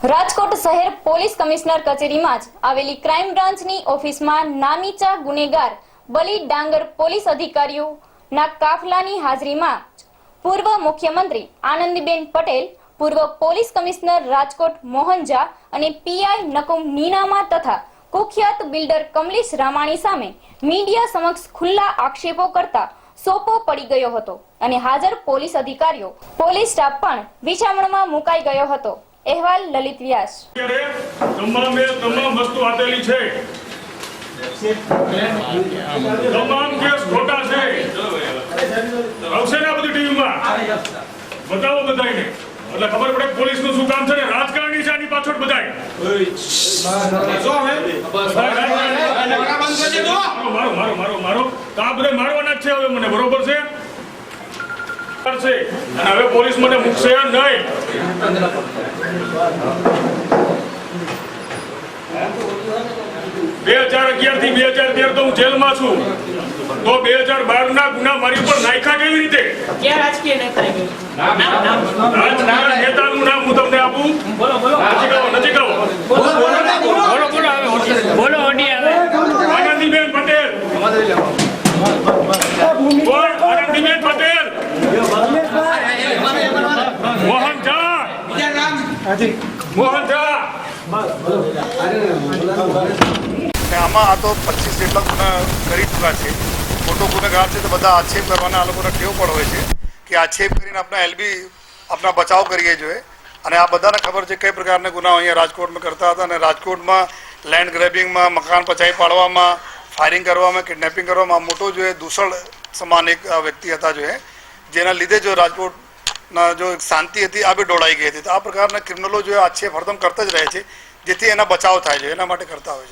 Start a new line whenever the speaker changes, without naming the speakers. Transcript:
રાજકોટ શહેર police commissioner કચેરીમાં જ આવેલી ક્રાઇમ બ્રાન્ચની ઓફિસમાં નામીચા ગુનેગાર બલી ડાંગર પોલીસ અધિકારીઓના કાફલાની હાજરીમાં પૂર્વ મુખ્યમંત્રી આનંદીબેન પટેલ, પૂર્વ પોલીસ કમિશનર રાજકોટ મોહન ઝા અને પીઆઈ નકુમ નીનામા તથા કુખ્યાત બિલ્ડર કમલેશ રામાણી સામે મીડિયા સમક્ષ ખુલ્લા આક્ષેપો કરતા સોપો પડી ગયો હતો અને હાજર પોલીસ અધિકારીઓ, પોલીસ સ્ટાફ પણ વિછામણમાં મુકાઈ ગયો હતો. અહેવાલ લલિત વ્યાસ.
તમામે તમામ વસ્તુ આપેલી છે. તમામ કેસ ખોટા છે. આવશે ને બધી ટીવીમાં? બતાવો બધાને એટલે ખબર પડે પોલીસનું શું કામ છે ને? રાજકારણી છે આની પાછળ બધાય. મારો મારો મારો મારો. તો આ બધા મારવાના જ છે હવે મને. બરોબર છે? છે. અને હવે પોલીસ મને મૂકશે નહીં. બે હજાર અગિયારથી બે હજાર તેર તો હું જેલમાં છું. તો બે હજાર બાર ના ગુના મારી ઉપર નાખ્યા કેવી રીતે? નેતાનું નામ હું તમને આપું?
બોલો બોલો.
નજીક આવો નજીક આવો.
બોલો બોલો બોલો
આનંદીબેન પટેલ કોણ આનંદીબેન પટેલ મોહન ઝા મોહન ઝા
ને આમાં આ તો પચીસ જેટલા ગુના કરી ચૂક્યા છે. મોટો ગુનેગાર છે તો બધા આક્ષેપ કરવાના આ લોકોને ટેવ પણ હોય છે કે આક્ષેપ કરીને આપણા એલબી આપણા બચાવ કરીએ જોઈએ. અને આ બધાને ખબર છે કઈ પ્રકારના ગુનાઓ અહીંયા રાજકોટમાં કરતા હતા અને રાજકોટમાં લેન્ડ ગ્રેબિંગમાં મકાન પચાવી પાડવામાં ફાયરિંગ કરવામાં કિડનેપિંગ કરવામાં મોટો જો એ દૂષણ સમાન એક વ્યક્તિ હતા જો એ જેના લીધે જો રાજકોટના જો શાંતિ હતી, આ બી ડોળાઈ ગઈ હતી. તો આ પ્રકારના ક્રિમિનલો જો આ છે ફરદમ કરતા જ રહે છે, જેથી એના બચાવ થાય છે, એના માટે કરતા હોય છે.